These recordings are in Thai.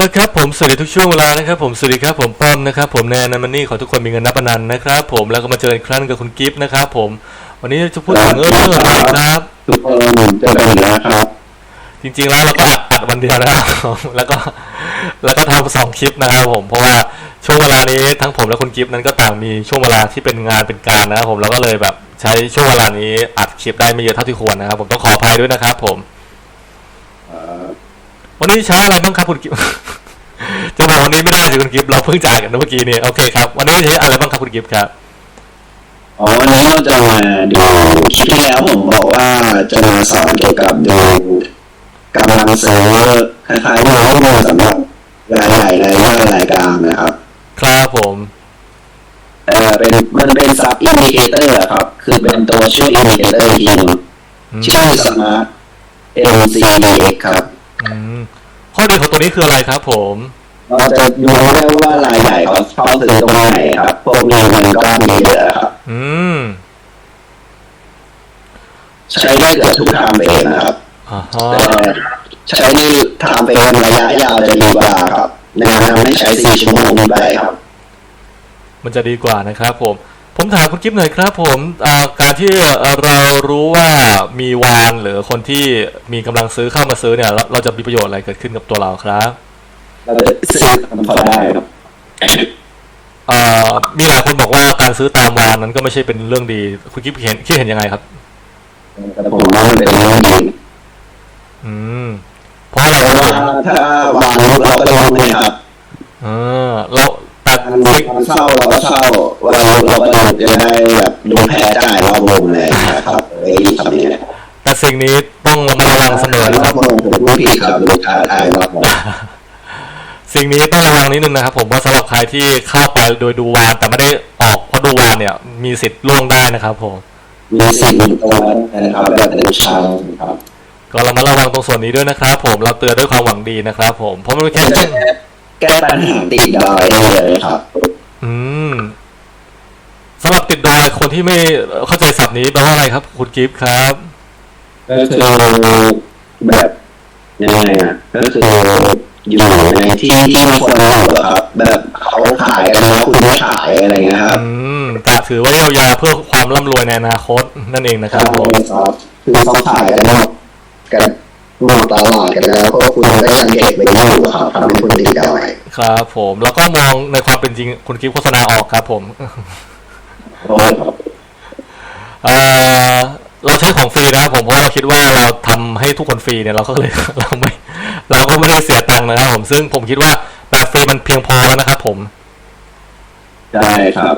ละครับผมสวัสดีทุกช่วงเวลานะครับผมสวัสดีครับผมป้อมนะครับผมแนนนันมันนี่ขอทุกคนมีเงินนับพนันนะครับผมแล้วก็มาเจออีกครั้งกับคุณกิฟต์นะครับผมวันนี้จะพูดถึงเรื่องอะไรครับทุกคนเจอกันอีกแล้วครับ จริงๆแล้วเราก็อัดอัดวันเดียวนะครับแล้วก็แล้วก็ทำสองคลิปนะครับผมเพราะว่าช่วงเวลานี้ทั้งผมและคุณกิฟต์นั้นก็ต่างมีช่วงเวลาที่เป็นงานเป็นการนะครับผมแล้วก็เลยแบบใช้ช่วงเวลานี้อัดคลิปได้ไม่เยอะเท่าที่ควรนะครับผมต้องขออภัยด้วยนะครับผมเอ่อ วันนี้ใช้อะไรบ้างครับคุณกิฟต์จะบอกวันนี้ไม่ได้สิคุณกิฟต์เราเพิ่งจ่ายกันเมื่อกี้นี่โอเคครับวันนี้ใช้อะไรบ้างครับคุณกิฟต์ครับอ๋อวันนี้เราจะมาดูคลิปที่แล้วผมบอกว่าจะมาสอนเกี่ยวกับดูกำลังซื้อคล้ายๆว่าข้อมูลสำหรับรายใหญ่รายย่อยรายกลางนะครับ ครับผมเอ่อเป็นมันเป็นซับอินดิเคเตอร์ครับ คือเป็นตัวช่วยอินดิเคเตอร์อีกทีหนึงอืมชื่อสมาร์ท MCDX ครับอืม ข้อดีของตัวนี้คืออะไรครับผม เราจะดูได้ว่ารายใหญ่เขาชอบซื้อตรงไหนครับ พวกนี้มันก็มีเยอะครับ อืม ใช้ได้เกือบทุกทางเองนะครับอ่าฮะแต่ใช้ในทำเป็นระยะยาวจะดีกว่าครับแนะนำให้ใช้สี่ชั่วโมงขึ้นไปครับ มันจะดีกว่านะครับผม ผมถามคุณกิฟต์หน่อยครับผมอ่าการที่เอ่อเรารู้ว่ามีวานหรือคนที่มีกำลังซื้อเข้ามาซื้อเนี่ยเราเราจะมีประโยชน์อะไรเกิดขึ้นกับตัวเราครับ เราจะซื้อทำเขาได้ครับเอ่อมีหลายคนบอกว่าการซื้อตามวานนั้นก็ไม่ใช่เป็นเรื่องดีคุณกิฟต์เห็นคิดเห็นยังไงครับแต่ผมว่ามันเป็นเรื่องดีอืมเพราะอะไรเพคราะรับผมว่าถ้าวางเราก็ต้องเนี่ยครับเออเรา แต่การการเช่าเราก็เช่าวาเราก็จะได้แบบดูแพ้จ่ายรอบวงเลยนะครับไอ้คำนี้แต่สิ่งนี้ต้องระมัดระวังเสมอนะครับผมไม่ผิดครับดูจ่ายจ่ายรอบวงสิ่งนี้ต้องระวังนิดนึงนะครับ ผมว่าสำหรับใครที่เข้าไปโดยดูวานแต่ไม่ได้ออกเพราะดูวานเนี่ย มีสิทธิ์ล่วงได้นะครับ ผม มีสิ่งหนึ่งตัวนะครับแบบเป็นชาวครับ ก็เรามาระวังตรงส่วนนี้ด้วยนะครับ ผมเราเตือนด้วยความหวังดีนะครับ ผมเพราะมันแค่ แก้แก้ปัญหาติดดอยได้เลยครับ อืมสำหรับติดดอยคนที่ไม่เข้าใจศัพท์นี้แปลว่าอะไรครับ คุณกิฟต์ครับก็คือแบบยังไงอะก็คืออยู่ในที่ที่มีคนอยู่อะครับ แบบเขาขายกันแล้วคุณไม่ขายอะไรเงี้ยครับอืมกะถือไว้ยาวๆเพื่อความร่ำรวยในอนาคตนั่นเองนะครับผมครับคือเขาขายกันนอกกัน นอกตลาดกันแล้วก็คุณก็ยังเก็บไว้อยู่ครับทำให้คุณติดดอยครับผมแล้วก็มองในความเป็นจริงคุณกิฟต์โฆษณาออกครับผมโอ้ยครับเอ่อเราใช้ของฟรีนะครับผมเพราะเราคิดว่าเราทำให้ทุกคนฟรีเนี่ยเราก็เลยเราไม่เราก็ไม่ได้เสียตังค์นะครับผมซึ่งผมคิดว่าแบบฟรีมันเพียงพอแล้วนะครับผมได้ครับ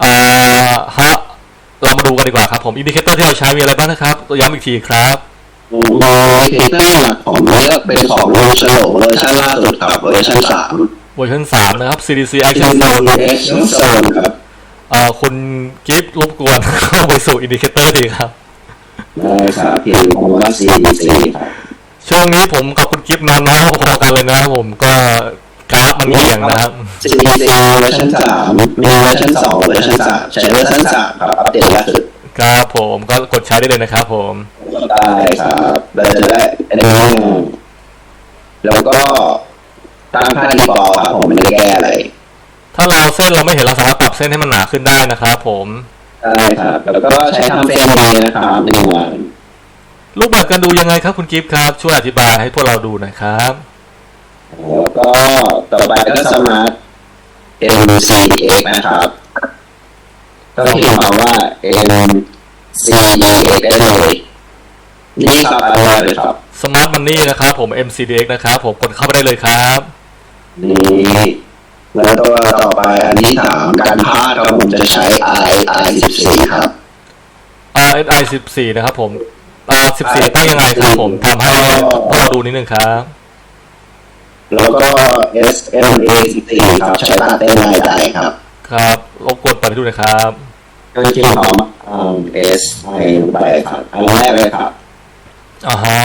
เอ่อฮะเรามาดูกันดีกว่าครับผมอินดิเคเตอร์ที่เราใช้มีอะไรบ้างนะครับย้ำอีกทีครับ โอ้ยเทเตอร์หลักผมเลือกเป็นของโลฉลองเวอร์ชันล่าสุดครับเวอร์ชันสามเวอร์ชันสามนะครับ CDC เป็น Action โน Zone เอ็กซ์โซนครับเอ่อคุณกิฟต์รบกวนเข้าไปสู่อินดิเคเตอร์ทีครับได้ครับเพียงผมว่า CDC ครับช่วงนี้ผมกับคุณกิฟต์นอนน้อยพอๆกันเลยนะครับผมก็กราฟมันเอียงนะครับ CDC เวอร์ชันสามมีเวอร์ชันสองเวอร์ชันสามใช้เวอร์ชันสามครับอัปเดตล่าสุด ครับผมก็กดใช้ได้เลยนะครับผมได้ครับเราจะได้อันนี้แล้วก็ตั้งค่าดีฟอลครับผมไม่ได้แก้อะไรถ้าเราเส้นเราไม่เห็นเราสามารถปรับเส้นให้มันหนาขึ้นได้นะครับผมได้ครับแล้วก็ใช้ทำเฟรมนี้นะครับหนึ่งวันรูปแบบการดูยังไงครับคุณกิฟต์ครับช่วยอธิบายให้พวกเราดูหน่อยครับแล้วก็ต่อไปก็สมาร์ท MCX นะครับ ก็พิมพ์มาว่า MCX ได้เลยนี่ครับอันแรกเลยครับสมาร์ทมันนี่นะครับผม MCDX นะครับผมกดเข้าไปได้เลยครับ นี่แล้วตัวต่อไปอันที่สามการพาดครับผมจะใช้ I I สิบสี่ครับ RSI 14นะครับผม R 14ตั้งยังไงครับผมทำให้พวกเราดูนิดนึงครับ แล้วก็ S M A สิบสี่ครับ ใช้ตาเต้นรายใจครับ ครับรบกวนเปิดให้ดูหน่อยครับ ก็พิมพ์คำว่า S I ลงไปครับอันแรกเลยครับอ่าฮะ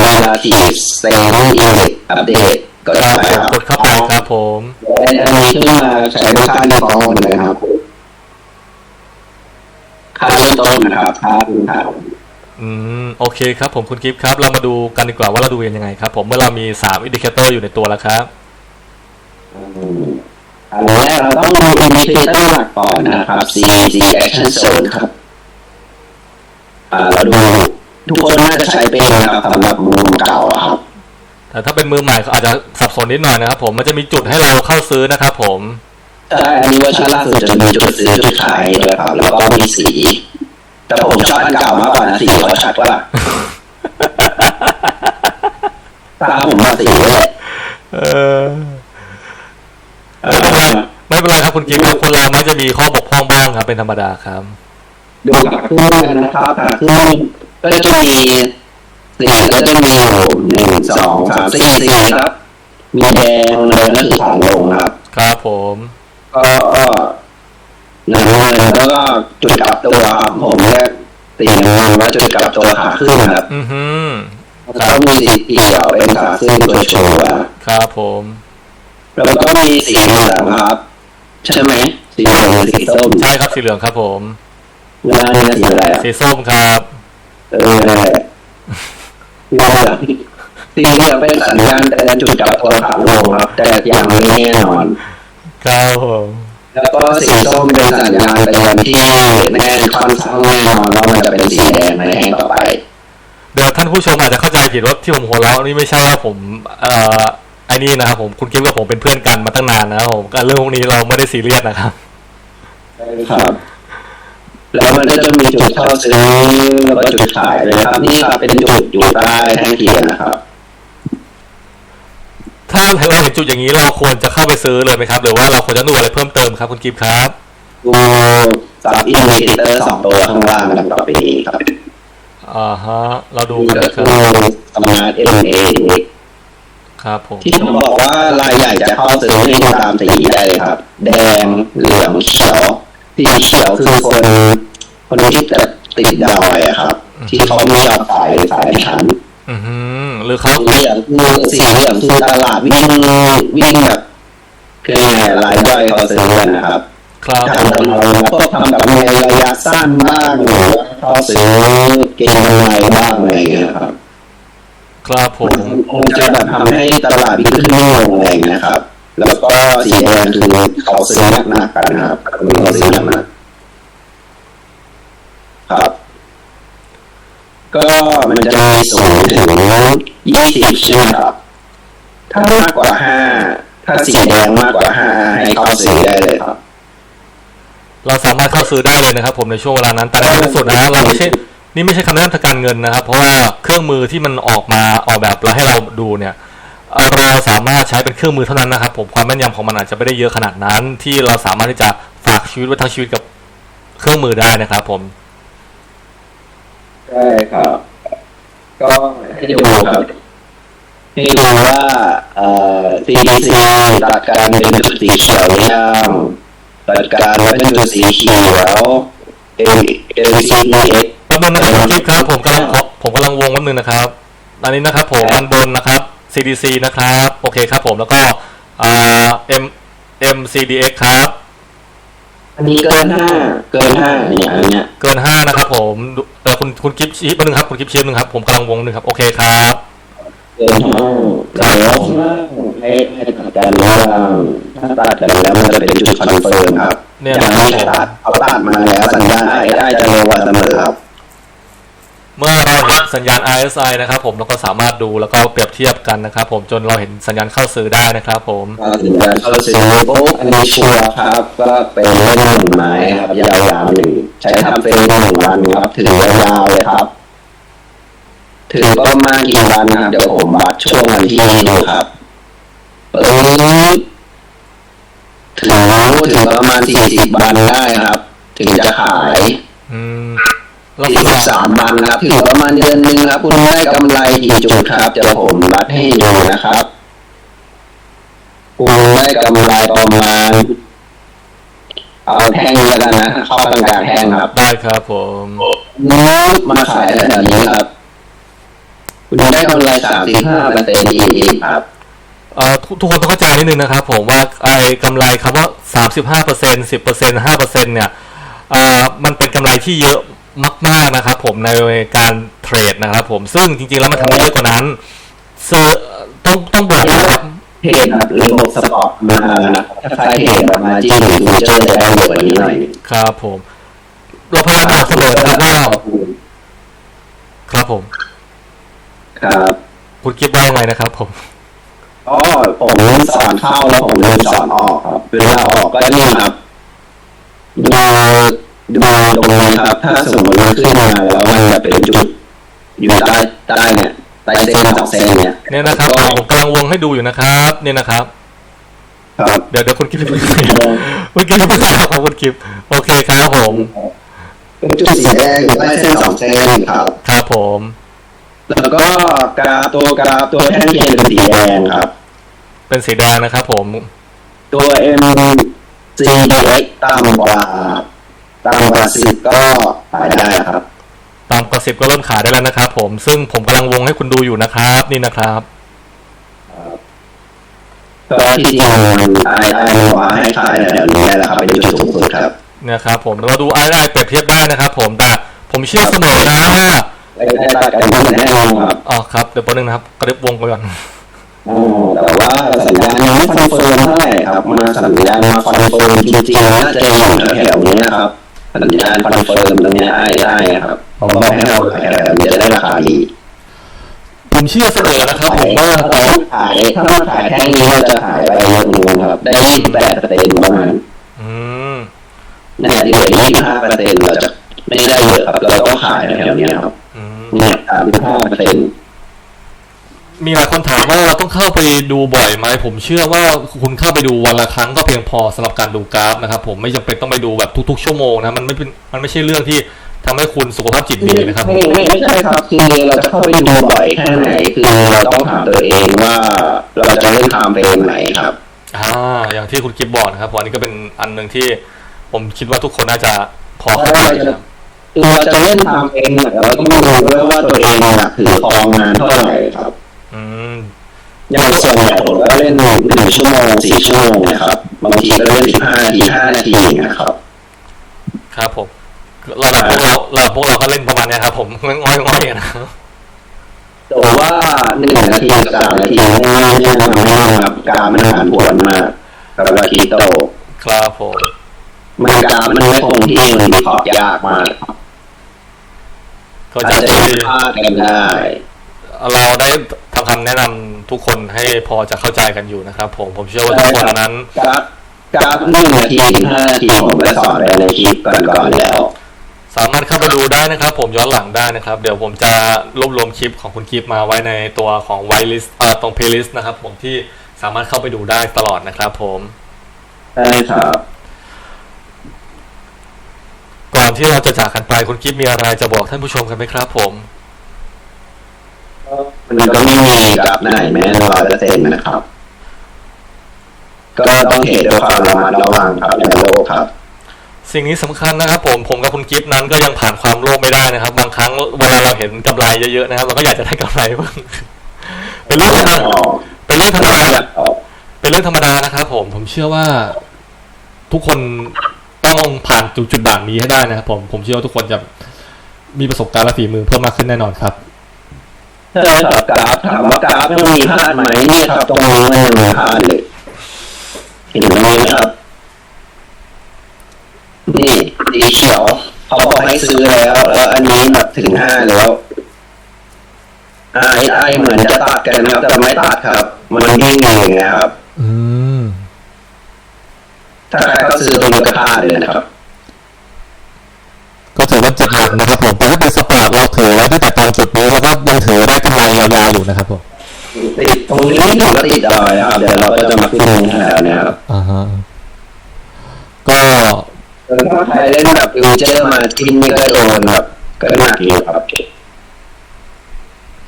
Relative Standing Index Update ก็คได้รับครับกดเข้าไปครับผมอันนี้ขึ้นมาใช้ค่าดีฟอลต์เลยครับค่าเริ่มต้นนะครับค่าพื้นฐานอืมโอเคครับผมคุณกิฟต์ครับ เรามาดูกันดีกว่าว่าเราดูยังไงครับ ผมเมื่อเรามี3อินดิเคเตอร์อยู่ในตัวแล้วครับ อืมอันแรกเราต้องดูอินดิเคเตอร์หลักก่อนนะครับ CAC Action Zone ครับอ่าเราดูทุกคนน่าจะใช้เป็นนะครับสำหรับมุมเก่าอะครับแต่ถ้าเป็นมือใหม่เขาอาจจะสับสนนิดหน่อยนะครับ ผมมันจะมีจุดให้เราเข้าซื้อนะครับ ผมใช่อันนี้เวอร์ชันล่าสุดจะมีจุดซื้อจุดขายด้วยครับ แล้วก็มีสี แต่ผมชอบอันเก่ามากกว่านะสีเขาชัดกว่าตาผมมาสีเลยเออเออ ไม่เป็นไรครับคุณกิฟต์ครับคนเรามักจะมีข้อบกพร่องบ้างครับ เป็นธรรมดาครับดูขาขึ้นกันนะครับขาขึ้นก็จะมีสีก็จะมีอยู่หนึ่งสองสามสี่สีครับ มีแดงเลยนั่นคือขาลงครับ ครับผมก็ก็น้ำเงินแล้วก็จุดกลับตัวครับผมเรียกสีน้ำเงินว่าจุดกลับตัวขาขึ้นครับอือฮึแล้วก็มีสีเขียวเป็นขาขึ้นตัวโชว์อะครับผม แล้วก็มีสีเหลืองครับ ใช่ไหมสีเหลืองหรือสีส้มใช่ครับสีเหลืองครับผมเวลาเนี่ยสีอะไรอะสีส้มครับ เออนั่นแหละสีเหลืองสีเหลืองเป็นสัญญาณเตือนจุดกลับตัวขาลงครับ แต่ยังไม่แน่นอนครับผมแล้วก็สีส้มเป็นสัญญาณเตือนที่แน่นค่อนข้างแน่นอนว่ามันจะเป็นสีแดงในแห้งต่อไปเดี๋ยวท่านผู้ชมอาจจะเข้าใจผิดว่าที่ผมหัวเราะนี่ไม่ใช่ว่าผม เอ่อ ไอ้นี่นะครับผมคุณกิฟต์กับผมเป็นเพื่อนกันมาตั้งนานนะครับผมการเรื่องพวกนี้เราไม่ได้ซีเรียสนะครับครับแล้วมันก็จะมีจุดเข้าซื้อแล้วก็จุดขายเลยครับ นี่ครับเป็นจุดอยู่ใต้แท่งเทียนนะครับ ถ้าเราเห็นจุดอย่างนี้เราควรจะเข้าไปซื้อเลยไหมครับ หรือว่าเราควรจะดูอะไรเพิ่มเติมครับ คุณกิฟต์ครับดูซับอินดิเคเตอร์สองตัวข้างล่างดังต่อไปนี้ครับอ่าฮะ เราดูนี่กันก็นะคคืรัอบสมาร์ทเอ็มเอ ครับผมที่ผมบอกว่ารายใหญ่จะเข้าซื้อให้ตามสีได้เลยครับ แดงเหลืองเขียวสีเขียวคือคนคนที่จะติดดอยอะครับ ที่เขาไม่ชอบสายสายไม่ทันอือฮึหรือเขาสีเหลืองคือสีเหลืองคือตลาดวิ่งวิ่งแบบคือไงรายย่อยเขาซื้อกันนะครับครับทำกำไรแล้วก็ทำกำไรระยะสั้นบ้างหรือว่าเขาซื้อเก็งกำไรบ้างอะไรอย่างเงี้ยครับ ครับผมคงจะแบบทำให้ตลาดวิ่งขึ้นลงอะไรอย่างเงี้ยครับ แล้วก็สีแดงคือเขาซื้อหนักๆกันนะครับเขาซื้อหนักๆครับ ก็มันจะมีศูนย์ถึงยี่สิบใช่ไหมครับ ถ้ามากกว่าห้าถ้าสีแดงมากกว่าห้าให้เข้าซื้อได้เลยครับ เราสามารถเข้าซื้อได้เลยนะครับ ผมในช่วงเวลานั้น แต่ในที่สุดนะเราไม่ใช่ นี่ไม่ใช่คำแนะนำทางการเงินนะครับ เพราะว่าเครื่องมือที่มันออกมาออกแบบเราให้เราดูเนี่ยเราสามารถใช้เป็นเครื่องมือเท่านั้นนะครับ ผมความแม่นยำของมันอาจจะไม่ได้เยอะขนาดนั้น ที่เราสามารถที่จะฝากชีวิตไว้ทั้งชีวิตกับเครื่องมือได้นะครับ ผมใช่ครับก็ให้ดูครับให้ดูว่าเอ่อ CDC ตัดการเป็นจุดสีเขียวหรือยังตัดการเป็นจุดสีเขียว LCEX แป๊บนึงนะครับคุณกิฟต์ครับผมกำลังผมกำลังวงแป๊บนึงนะครับอันนี้นะครับผมอันบนนะครับ CDC นะครับโอเคครับผมแล้วก็อ่า M MCDX ครับ อันนี้เกินห้าเกินห้าเนี่ยอันเนี้ยเกินห้านะครับผมดูเออคุณคุณกิฟต์ชี้แป๊บนึงครับคุณกิฟต์ชี้แป๊บนึงครับผมกำลังวงหนึ่งครับโอเคครับเกินห้าแล้วให้ให้ตัดกันแล้วถ้าตัดกันแล้วมันจะเป็นจุดคอนเฟิร์มครับเนี่ยอย่างนะครับที่ผมตัดเขาตัดมาแล้วสัญญาณไอได้จะเร็วกว่าเสมอครับ เมื่อเราเห็นสัญญาณ RSI นะครับผมเราก็สามารถดูแล้วก็เปรียบเทียบกันนะครับผมจนเราเห็นสัญญาณเข้าซื้อได้นะครับผมก็ถึงการเข้าซื้อปุ๊บอันนี้ชัวร์ครับก็เป็นเล่นหนึ่งไม้ครับยาวๆหนึ่งใช้ทำเป็นหนึ่งวันครับถึงยาวๆเลยครับถึงประมาณกี่วันนะครับเดี๋ยวผมวัดช่วงวันที่ดูครับปึ๊บถึงถึงประมาณสี่สิบวันได้ครับ ถึงจะขาย อืม แล้วสี่ก็สิบสามวันครับถึงประมาณเดือนหนึ่งครับ คุณได้กำไรกี่จุดครับเดี๋ยวผมวัดให้ดูนะครับคุณได้กำไรประมาณ เอาแท่งแล้วกันนะเข้ากลางๆแท่งครับได้ครับผมนู้มาขายแถวนี้ครับ คุณได้กำไรสามสิบห้าเปอร์เซ็นต์อีกครับเอ่อทุกทุกคนต้องเข้าใจนิดนึงนะครับผมว่าไอ้กำไรคำว่า35เปอร์เซ็นต์10เปอร์เซ็นต์5เปอร์เซ็นต์เนี่ยเอ่อมันเป็นกำไรที่เยอะ มาก ๆนะครับ ผมในการเทรดนะครับ ผมซึ่งจริงๆแล้วมันทำได้เยอะกว่านั้นเซอร์ต้องต้องบอกนะครับเทรดครับระบบสปอร์ตมาคล้ายๆเทรดแบบมาที่หนึ่งฟิวเจอร์จะได้เยอะกว่านี้หน่อยครับผมเราพยายามบอกเสมอนะครับว่าครับผม ครับคุณคิดว่ายังไงนะครับ ผมอ๋อผมสอนเข้าแล้วผมลืมสอนออกครับเวลาออกก็นี่ครับ ดูดูตรงนี้ครับ ถ้าสมมติมันขึ้นมาแล้วมันจะเป็นจุด อยู่ใต้ใต้เนี่ยใต้เส้นสองเส้นเนี่ยเนี่ยนะครับผมผมกำลังวงให้ดูอยู่นะครับ เนี่ยนะครับ ครับเดี๋ยวเดี๋ยวคุณกิฟต์คุณกิฟต์เพิ่งทราบครับคุณกิฟต์โอเคครับผมเป็นจุดสีแดงอยู่ใต้เส้นสองเส้นครับครับผม แล้วก็กราฟตัวกราฟตัวแท่นเทียนเป็นสีแดงครับ เป็นสีแดงนะครับผม ตัว M C X ต่ำกว่า ต่ำกว่าสิบก็ขายได้ครับตามกระสิบก็เริ่มขายได้แล้วนะครับผมซึ่งผมกำลังวงให้คุณดูอยู่นะครับ นี่นะครับก็ที่จริงไอไอว่าให้ขายแถวๆนี้แหละครับเป็นจุดสูงสุดครับเนี่ยครับผมเราดูไอ้ไอ้เปรียบเทียบได้นะครับ ผมแต่ผมเชื่อเสมอนะว่าไม่ได้ตัดกันแน่นอนครับอ๋อครับเดี๋ยวแป๊บนึงนะครับกระดึบวงไปก่อนอ๋อแต่ว่าสัญญาณยังไม่คอนเฟิร์มเท่าไหร่ครับมาสัญญาณมาคอนเฟิร์มจริงๆน่าจะอยู่แถวๆนี้นะครับ สัญญาณคอนเฟิร์มตรงเนี้ยไอ้ไอ้ครับผมบอกให้เราขายแถวๆนี้จะได้ราคาดีผมเชื่อเสมอนะครับผมว่าถ้าเราขายถ้าเราขายแท่งนี้เราจะขายไปเยอะนึงครับ ได้ยี่สิบแปดเปอร์เซ็นต์ประมาณอืมเนี่ยที่เหลือยี่สิบห้าเปอร์เซ็นต์เราจะไม่ได้เยอะครับ เราต้องขายแถวๆนี้ครับอืมเนี่ยสามสิบห้าเปอร์เซ็นต์ มีหลายคนถามว่าเราต้องเข้าไปดูบ่อยไหมผมเชื่อว่าคุณเข้าไปดูวันละครั้งก็เพียงพอสำหรับการดูกราฟนะครับ ผมไม่จำเป็นต้องไปดูแบบทุก ๆ ชั่วโมงนะมันไม่เป็นมันไม่ใช่เรื่องที่ทำให้คุณสุขภาพจิตดีนะครับไม่ไม่ไม่ใช่ครับคือเราจะเข้าไปดูบ่อยแค่ไหนคือเราต้องถามตัวเองว่าเราจะเล่นไทม์เฟรมไหนครับอ่าอย่างที่คุณกิฟบอกนะครับเพราะอันนี้ก็เป็นอันหนึ่งที่ ผมคิดว่าทุกคนน่าจะพอเข้าใจนะครับคือเราจะเล่นไทม์เฟรมเนี่ยเราต้องดูด้วยว่าตัวเองน่ะถือครองงานเท่าไหร่ครับ อืมอย่างส่วนใหญ่ผมก็เล่นหนึ่งชั่วโมงสี่ชั่วโมงเนะครับบางทีก็เล่นสิบห้านาทีห้านาทีอย่างเงี้ยครับ ครับผมระดับพวกเราระดับพวกเราก็เล่นประมาณเนี้ยครับผมง่อยๆนะครับแต่ว่าหนึ่งนาทีกับสามนาทีไม่ไม่ไม่ทำให้ครับการมันผ่านผวนมากกับราคีโตครับผมมันการมันไม่คงที่มันวิเคราะห์ยากมากครับก็อาจจะจะผิดพลาดกันได้เราได้ ทำคำแนะนำทุกคนให้พอจะเข้าใจกันอยู่นะครับ ผมผมเชื่อว่าทุกคนนั้นกราฟกราฟหนึ่งนาทีถึงห้านาทีผมได้สอนไปในคลิปก่อนๆแล้ว สามารถเข้าไปดูได้นะครับ ผมย้อนหลังได้นะครับ เดี๋ยวผมจะรวบรวมคลิปของคุณคลิปมาไว้ในตัวของไวลิสเอ่อตรงเพลย์ลิสต์นะครับ ผมที่สามารถเข้าไปดูได้ตลอดนะครับ ผมใช่ครับก่อนที่เราจะจากกันไปคุณคลิปมีอะไรจะบอกท่านผู้ชมกันไหมครับผม มันก็ไม่มีกราฟไหนแม้ร้อยเปอร์เซ็นต์นะครับ ก็ต้องเทรดด้วยความระมัดระวังครับอย่าโลภครับ สิ่งนี้สำคัญนะครับ ผมผมกับคุณกิฟต์นั้นก็ยังผ่านความโลภไม่ได้นะครับ บางครั้งเวลาเราเห็นกำไรเยอะๆนะครับ เราก็อยากจะได้กำไรบ้างเป็นเรื่องธรรมดาเป็นเรื่องธรรมดาอยากออกเป็นเรื่องธรรมดานะครับ ผมผมเชื่อว่าทุกคนต้องผ่านจุดจุดด่านนี้ให้ได้นะครับผมผมเชื่อว่าทุกคนจะมีประสบการณ์และฝีมือเพิ่มมากขึ้นแน่นอนครับ ใช่ครับกราฟถามว่ากราฟมันมีพลาดไหมเนี่ยครับ ตรงนี้มันยังมีพลาดเลย เห็นตรงนี้ไหมครับ นี่สีเขียวเขาบอกให้ซื้อแล้วแล้วอันนี้แบบถึงห้าแล้วไอไอเหมือนจะตัดกันครับแต่ไม่ตัดครับ มันวิ่งเองนะครับ อืมถ้าใครเขาซื้อตรงนี้ก็พลาดเลยนะครับก็ถือว่า เจ็บหนักนะครับผมแต่ถ้าเป็นสปอร์ตเราถือไว้ตั้งแต่ตอนจุดนี้แล้วก็ยังถือได้กำไรยาวๆอยู่นะครับผมติดตรงนี้ถือว่าติดดอยนะครับเดี๋ยวเราก็จะมาขึ้นแถวเนี้ยครับอ่าฮะก็ถ้าใครเล่นแบบฟิวเจอร์มาจิ้นนี่ก็โดนแบบก็หนักอยู่ครับ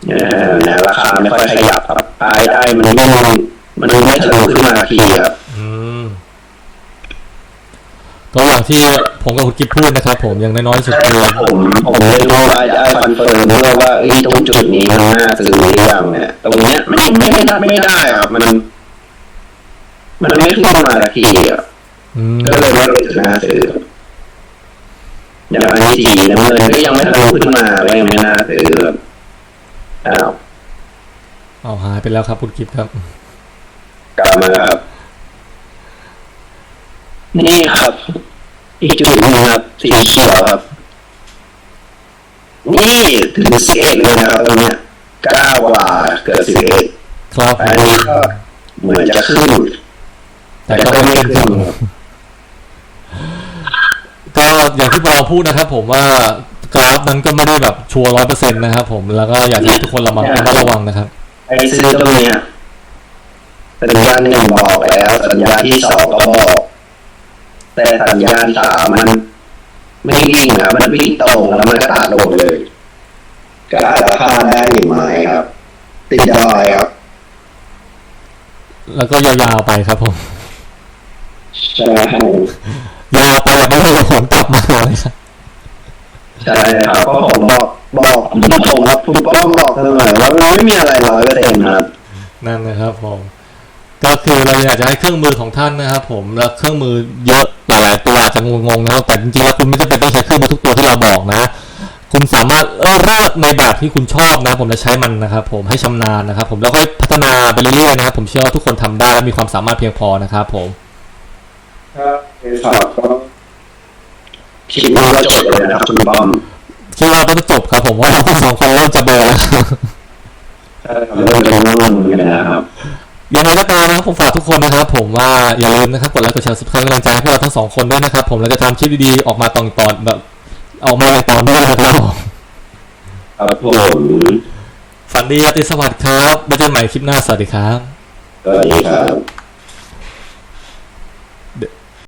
เนี่ยนะราคาไม่ค่อยขยับครับไอ้ไอ้มันไม่มันไม่ทะลุขึ้นมาทีครับอืม ก็อย่างที่ผมกับคุณกิฟพูดนะครับผมอย่างน้อยๆสุดคือผมผมเลยรู้ว่าไอ้คอนเฟิร์มด้วยว่าไอ้ตรงจุดนี้มันน่าซื้อหรือยังเนี่ยตรงเนี้ยไม่ไม่ไม่ได้ไม่ได้ครับมัน มันไม่ขึ้นมาทีอะอืมก็เลยว่าเป็นน่าซื้ออย่างอันนี้สีน้ำเงินก็ยังไม่ทะลุขึ้นมาก็ยังไม่น่าซื้อครับอ้าวเอาหายไปแล้วครับคุณกิฟต์ครับ กลับมาครับ นี่ครับ อีกจุดหนึงครับ สีเขียวครับ นี่ถึงสิบเอ็ดเลยนะครับตรงเนี้ยเก้ากว่าเกือบสิบเอ็ดครับอันนี้ก็เหมือนจะขึ้น แต่ก็ไม่ขึ้นครับก็อย่างที่เราพูดนะครับ ผมว่ากราฟนั้นก็ไม่ได้แบบชัวร์ร้อยเปอร์เซ็นต์นะครับผมแล้วก็อยากให้ทุกคนระมัดระมัดระวังนะครับไอ้ซื้อตรงเนี้ยสัญญาณหนึ่งบอกแล้ว สัญญาณที่สองก็บอก แต่สัญญาณสามมันไม่วิ่งครับมันวิ่งตรงแล้วมันก็ตัดลงเลย ก็อาจจะพลาดได้หนึ่งไม้ครับ ติดดอยครับ แล้วก็ยาวๆไปครับผมใช่ยาวไปแบบไม่มีผลกลับมาเลยครับใช่ครับเพราะผมบอกบอกผมครับคุณป้อมบอกเสมอว่ามันไม่มีอะไรร้อยเปอร์เซ็นต์ครับนั่นนะครับผมก็คือเราอยากจะให้เครื่องมือของท่านนะครับ ผมแล้วเครื่องมือเยอะ หลายๆตัวอาจจะงงๆนะครับแต่จริงๆแล้วคุณไม่จำเป็นต้องใช้เครื่องมือทุกตัวที่เราบอกนะ คุณสามารถเลือกในแบบที่คุณชอบนะ ผมจะใช้มันนะครับ ผมให้ชำนาญนะครับ ผมแล้วค่อยพัฒนาไปเรื่อยๆนะครับ ผมเชื่อว่าทุกคนทำได้และมีความสามารถเพียงพอนะครับ ผมครับก็คลิปนี้ก็จบเลยนะครับคุณป้อมคิดว่าต้องจบครับ ผมว่าเราทั้งสองคนเริ่มจะเบลอแล้วใช่ครับเริ่มจะง่วงกันนะครับ ยังไงก็ตามนะครับผมฝากทุกคนนะครับ ผมว่าอย่าลืมนะครับกดไลค์กดแชร์สุดท้ายกำลังใจให้พวกเราทั้งสองคนด้วยนะครับ ผมเราจะทำคลิปดีๆออกมาตอนตอนแบบออกมาในตอนด้วยนะครับผมครับผมฝันดีราตรีสวัสดิ์ครับไว้เจอกันใหม่คลิปหน้าสวัสดีครับ สวัสดีครับ